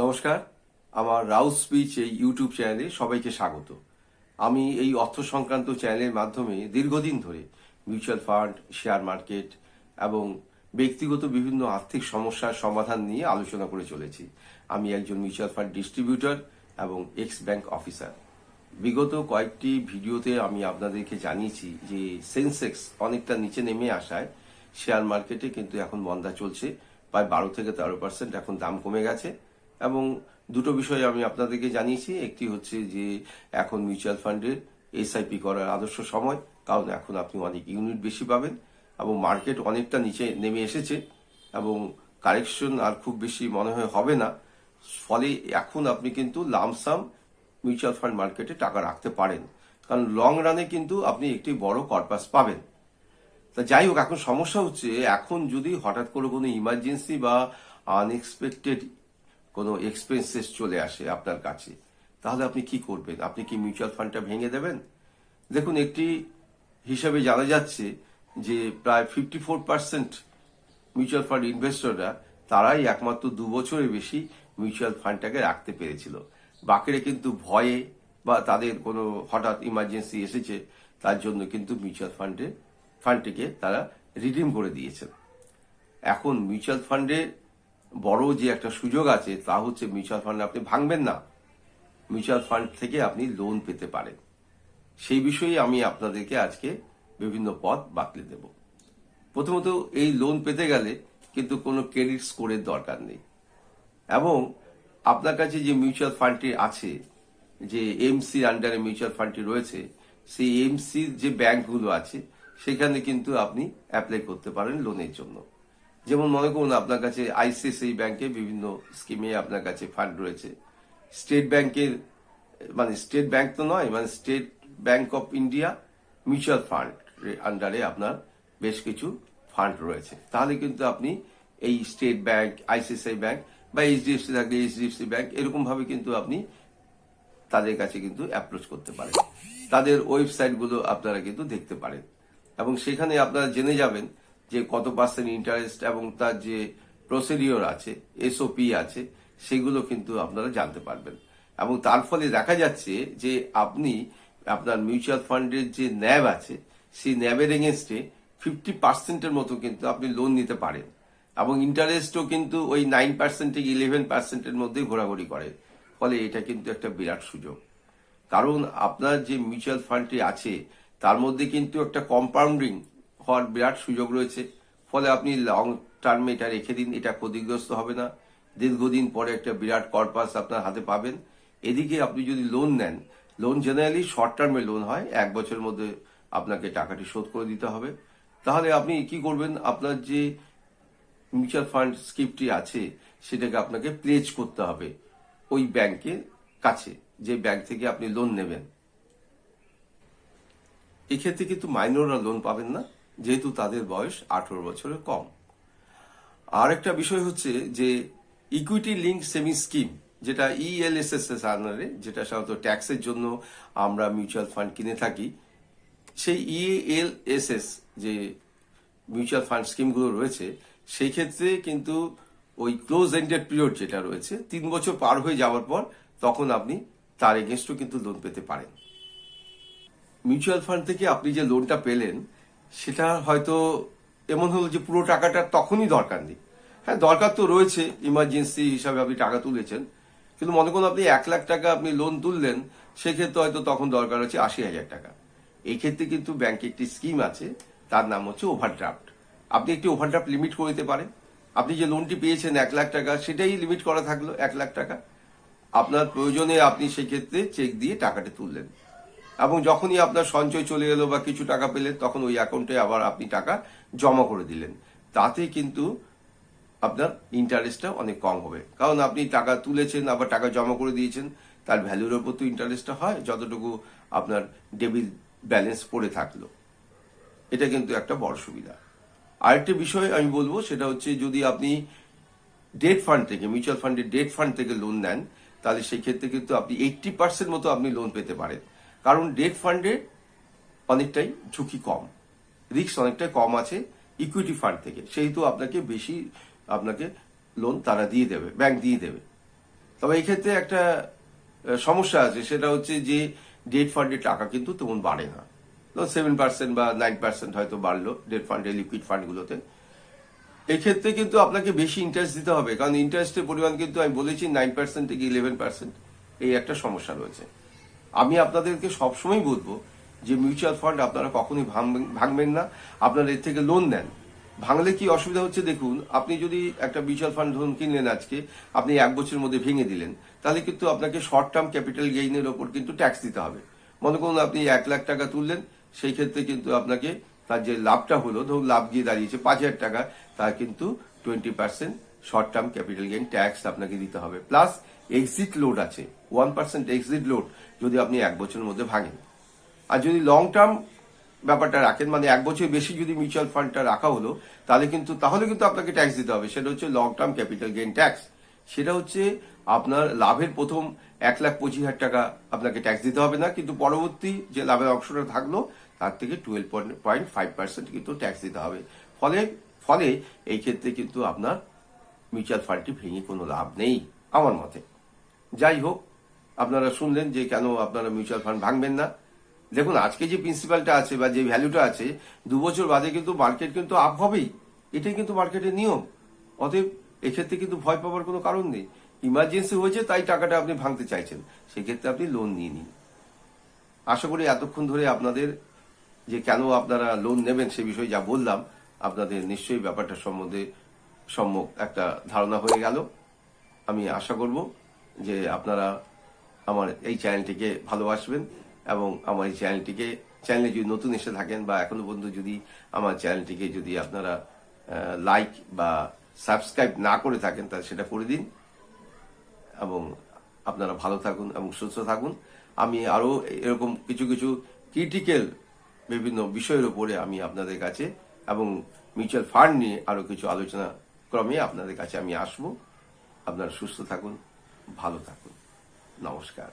নমস্কার। আমার রাউস স্পিচ এই ইউটিউব চ্যানেলে সবাইকে স্বাগত। আমি এই অর্থ সংক্রান্ত চ্যানেলের মাধ্যমে দীর্ঘদিন ধরে মিউচুয়াল ফান্ড, শেয়ার মার্কেট এবং ব্যক্তিগত বিভিন্ন আর্থিক সমস্যার সমাধান নিয়ে আলোচনা করে চলেছি। আমি একজন মিউচুয়াল ফান্ড ডিস্ট্রিবিউটর এবং এক্স ব্যাংক অফিসার। বিগত কয়েকটি ভিডিওতে আমি আপনাদেরকে জানিয়েছি যে সেন্সেক্স অনেকটা নিচে নেমে আসায় শেয়ার মার্কেটে কিন্তু এখন মন্দা চলছে। প্রায় বারো থেকে তেরো পার্সেন্ট এখন দাম কমে গেছে। এবং দুটো বিষয় আমি আপনাদেরকে জানিয়েছি। একটি হচ্ছে যে এখন মিউচুয়াল ফান্ডের এসআইপি করার আদর্শ সময়, কারণ এখন আপনি অনেক ইউনিট বেশি পাবেন এবং মার্কেট অনেকটা নিচে নেমে এসেছে এবং কারেকশন আর খুব বেশি মনে হয় হবে না। ফলে এখন আপনি কিন্তু লামসাম মিউচুয়াল ফান্ড মার্কেটে টাকা রাখতে পারেন। কারণ লং রানে কিন্তু আপনি একটি বড় কর্পাস পাবেন। তা যাই হোক, এখন সমস্যা হচ্ছে, এখন যদি হঠাৎ করে কোনো ইমার্জেন্সি বা আনএক্সপেক্টেড কোনো এক্সপেন্সেস চলে আসে আপনার কাছে, তাহলে আপনি কি করবেন? আপনি কি মিউচুয়াল ফান্ডটা ভেঙে দেবেন? দেখুন, একটি হিসাবে জানা যাচ্ছে যে প্রায় fifty four percent mutual fund ইনভেস্টররা তারাই একমাত্র দু বছরের বেশি মিউচুয়াল ফান্ডটাকে রাখতে পেরেছিল। বাকিরা কিন্তু ভয়ে বা তাদের কোনো হঠাৎ ইমার্জেন্সি এসেছে, তার জন্য কিন্তু মিউচুয়াল ফান্ডে ফান্ডটিকে তারা রিডিম করে দিয়েছেন। এখন মিউচুয়াল ফান্ডে বড় যে একটা সুযোগ আছে, তা হচ্ছে মিউচুয়াল ফান্ড আপনি ভাঙবেন না। মিউচুয়াল ফান্ড থেকে আপনি লোন পেতে পারেন। সেই বিষয়ে আমি আপনাদেরকে আজকে বিভিন্ন পথ বাতলে দেব। প্রথমত, এই লোন পেতে গেলে কিন্তু কোনো ক্রেডিট স্কোরের দরকার নেই। এবং আপনার কাছে যে মিউচুয়াল ফান্ডটি আছে, যে এমসির আন্ডারে মিউচুয়াল ফান্ডটি রয়েছে, সেই এমসির যে ব্যাংকগুলো আছে, সেখানে কিন্তু আপনি অ্যাপ্লাই করতে পারেন লোনের জন্য। যেমন মনে করুন আপনার কাছে আইসিআইসিআই ব্যাংকে বিভিন্ন স্কিমে আপনার কাছে ফান্ড রয়েছে। স্টেট ব্যাংকের মানে স্টেট ব্যাংক তো নয় মানে State Bank of India mutual fund আন্ডারে আপনার বেশ কিছু ফান্ড রয়েছে। তাহলে কিন্তু আপনি এই স্টেট ব্যাংক, আইসিআইসিআই ব্যাংক বা এইচডিএফসি থাকলে এইচডিএফসি ব্যাংক এরকম ভাবে কিন্তু আপনি তাদের কাছে কিন্তু অ্যাপ্রোচ করতে পারেন। তাদের ওয়েবসাইটগুলো আপনারা কিন্তু দেখতে পারেন। এবং সেখানে আপনারা জেনে যাবেন যে কত পার্সেন্ট ইন্টারেস্ট এবং তার যে প্রসিডিওর আছে এসওপি আছে, সেগুলো কিন্তু আপনারা জানতে পারবেন। এবং তার ফলে দেখা যাচ্ছে যে আপনি আপনার মিউচুয়াল ফান্ডের যে ন্যাব আছে, সেই ন্যাবের এগেনস্টে ফিফটি পার্সেন্টের মতো কিন্তু আপনি লোন নিতে পারেন। এবং ইন্টারেস্টও কিন্তু ওই নাইন পার্সেন্ট থেকে ইলেভেন পার্সেন্টের মধ্যেই ঘোরাঘুরি করে। ফলে এটা কিন্তু একটা বিরাট সুযোগ। কারণ আপনার যে মিউচুয়াল ফান্ডটি আছে, তার মধ্যে কিন্তু একটা কম্পাউন্ডিং হওয়ার বিরাট সুযোগ রয়েছে। ফলে আপনি লং টার্মে এটা রেখে দিন, এটা ক্ষতিগ্রস্ত হবে না। দীর্ঘদিন পরে একটা বিরাট কর্পাস আপনার হাতে পাবেন। এদিকে আপনি যদি লোন নেন লোন জেনারেলি শর্ট টার্মে লোন হয়, এক বছরের মধ্যে আপনাকে টাকাটি শোধ করে দিতে হবে। তাহলে আপনি কি করবেন? আপনার যে মিউচুয়াল ফান্ড স্কিপটি আছে, সেটাকে আপনাকে প্লেজ করতে হবে ওই ব্যাংকের কাছে, যে ব্যাংক থেকে আপনি লোন নেবেন। এক্ষেত্রে কিন্তু মাইনররা লোন পাবেন না। যেহেতু তাদের বয়স আঠারো বছরের কম। আর একটা বিষয় হচ্ছে যে ইকুইটি লিঙ্ক সেভিং স্কিম যেটা E ইএলএসএস এর আন্ডারে, যেটা সাধারণত ট্যাক্সের জন্য আমরা মিউচুয়াল ফান্ড কিনে থাকি, সেই E ইএলএসএস যে মিউচুয়াল ফান্ড স্কিমগুলো রয়েছে, সেই ক্ষেত্রে কিন্তু ওই ক্লোজ এন্ডেড পিরিয়ড যেটা রয়েছে, তিন বছর পার হয়ে যাওয়ার পর তখন আপনি তার এগেনস্টও কিন্তু লোন পেতে পারেন। মিউচুয়াল ফান্ড থেকে আপনি যে লোনটা পেলেন সেটা হয়তো এমন হলো যে পুরো টাকাটা তখনই দরকার নেই। হ্যাঁ দরকার তো রয়েছে ইমার্জেন্সি হিসাবে আপনি টাকা তুলেছেন, কিন্তু মনে করুন আপনি এক লাখ টাকা আপনি লোন তুললেন, সেক্ষেত্রে হয়তো তখন দরকার হচ্ছে আশি হাজার টাকা। এই ক্ষেত্রে কিন্তু ব্যাংকে একটি স্কিম আছে, তার নাম হচ্ছে ওভারড্রাফট আপনি একটি ওভারড্রাফট লিমিট করে দিতে পারেন। আপনি যে লোনটি পেয়েছেন এক লাখ টাকা, সেটাই লিমিট করা থাকল এক লাখ টাকা। আপনার প্রয়োজনে আপনি সেক্ষেত্রে চেক দিয়ে টাকাটা তুললেন। এবং যখনই আপনার সঞ্চয় চলে এলো বা কিছু টাকা পেলেন, তখন ওই অ্যাকাউন্টে আবার আপনি টাকা জমা করে দিলেন। তাতে কিন্তু আপনার ইন্টারেস্টটা অনেক কম হবে। কারণ আপনি টাকা তুলেছেন, আবার টাকা জমা করে দিয়েছেন, তার ভ্যালুর ওপর তো ইন্টারেস্টটা হয়, যতটুকু আপনার ডেবিট ব্যালেন্স পড়ে থাকল। এটা কিন্তু একটা বড় সুবিধা। আরেকটি বিষয় আমি বলব, সেটা হচ্ছে যদি আপনি ডেট ফান্ড থেকে মিউচুয়াল ফান্ডের ডেট ফান্ড থেকে লোন নেন, তাহলে সেই ক্ষেত্রে কিন্তু আপনি এইটটি পার্সেন্ট মতো আপনি লোন পেতে পারেন। কারণ ডেট ফান্ডে অনেকটাই ঝুঁকি কম। রিস্ক অনেকটাই কম আছে ইকুইটি ফান্ড থেকে। সেহেতু আপনাকে বেশি আপনাকে লোন তারা দিয়ে দেবে ব্যাংক দিয়ে দেবে। তবে এক্ষেত্রে একটা সমস্যা আছে। সেটা হচ্ছে যে ডেট ফান্ডের টাকা কিন্তু তেমন বাড়ে না। ধরুন সেভেন পার্সেন্ট বা নাইন পার্সেন্ট হয়তো বাড়লো ডেট ফান্ডে লিকুইড ফান্ডগুলোতে এক্ষেত্রে কিন্তু আপনাকে বেশি ইন্টারেস্ট দিতে হবে। কারণ ইন্টারেস্টের পরিমাণ কিন্তু আমি বলেছি নাইন পার্সেন্ট থেকে ইলেভেন পার্সেন্ট এই একটা সমস্যা রয়েছে। আমি আপনাদেরকে সবসময় বলব যে মিউচুয়াল ফান্ড আপনারা কখনোই ভাঙবেন- না। আপনারা এর থেকে লোন নেন। ভাঙলে কি অসুবিধা হচ্ছে দেখুন, আপনি যদি একটা মিউচুয়াল ফান্ড ধরুন কিনলেন আজকে, আপনি এক বছরের মধ্যে ভেঙে দিলেন, তাহলে কিন্তু আপনাকে শর্ট টার্ম ক্যাপিটাল গেইনের ওপর কিন্তু ট্যাক্স দিতে হবে। মনে করুন আপনি এক লাখ টাকা তুললেন, সেই ক্ষেত্রে কিন্তু আপনাকে তার যে লাভটা হলো, ধরুন লাভ গিয়ে দাঁড়িয়েছে পাঁচ হাজার টাকা তার কিন্তু twenty percent short term capital gain tax আপনাকে দিতে হবে। প্লাস এক্সিট লোড আছে। ওয়ান পার্সেন্ট এক্সিট লোড যদি আপনি এক বছরের মধ্যে ভাঙেন আর যদি লং টার্ম ব্যাপারটা রাখেন মানে এক বছর বেশি যদি মিউচুয়াল ফান্ডটা রাখা হলো, তাহলে কিন্তু তাহলে কিন্তু আপনাকে ট্যাক্স দিতে হবে। সেটা হচ্ছে long term capital gain tax সেটা হচ্ছে আপনার লাভের প্রথম এক লাখ পঁচিশ হাজার টাকা আপনাকে ট্যাক্স দিতে হবে না, কিন্তু পরবর্তী যে লাভের অংশটা থাকল, তার থেকে টুয়েলভ পয়েন্ট ফাইভ পার্সেন্ট কিন্তু ট্যাক্স দিতে হবে। ফলে ফলে এই ক্ষেত্রে কিন্তু আপনার মিউচুয়াল ফান্ডটি ভেঙে কোনো লাভ নেই, আমার মতে। যাই হোক আপনারা শুনলেন যে কেন আপনারা মিউচুয়াল ফান্ড ভাঙবেন না? দেখুন, আজকে যে প্রিন্সিপালটা আছে বা যে ভ্যালুটা আছে, দু বছর বাদে কিন্তু মার্কেট কিন্তু আপ হবেই। এটাই কিন্তু মার্কেটের নিয়ম। অতএব এক্ষেত্রে কিন্তু ভয় পাওয়ার কোনো কারণ নেই। ইমার্জেন্সি হয়েছে, তাই টাকাটা আপনি ভাঙতে চাইছেন। সেক্ষেত্রে আপনি লোন নিয়ে নিন। আশা করি এতক্ষণ ধরে আপনাদের যে কেন আপনারা লোন নেবেন সে বিষয়ে যা বললাম, আপনাদের নিশ্চয়ই ব্যাপারটা সম্বন্ধে সম্যক একটা ধারণা হয়ে গেল। আমি আশা করব যে আপনারা আমার এই চ্যানেলটিকে ভালোবাসবেন এবং আমার এই চ্যানেলটিকে, চ্যানেলে যদি নতুন এসে থাকেন বা এখনও পর্যন্ত যদি আমার চ্যানেলটিকে যদি আপনারা লাইক বা সাবস্ক্রাইব না করে থাকেন, তাহলে সেটা করে দিন। এবং আপনারা ভালো থাকুন এবং সুস্থ থাকুন। আমি আরও এরকম কিছু কিছু ক্রিটিক্যাল বিভিন্ন বিষয়ের উপরে আমি আপনাদের কাছে এবং মিউচুয়াল ফান্ড নিয়ে আরও কিছু আলোচনা ক্রমে আপনাদের কাছে আমি আসব। আপনারা সুস্থ থাকুন, ভালো থাকুন। নমস্কার।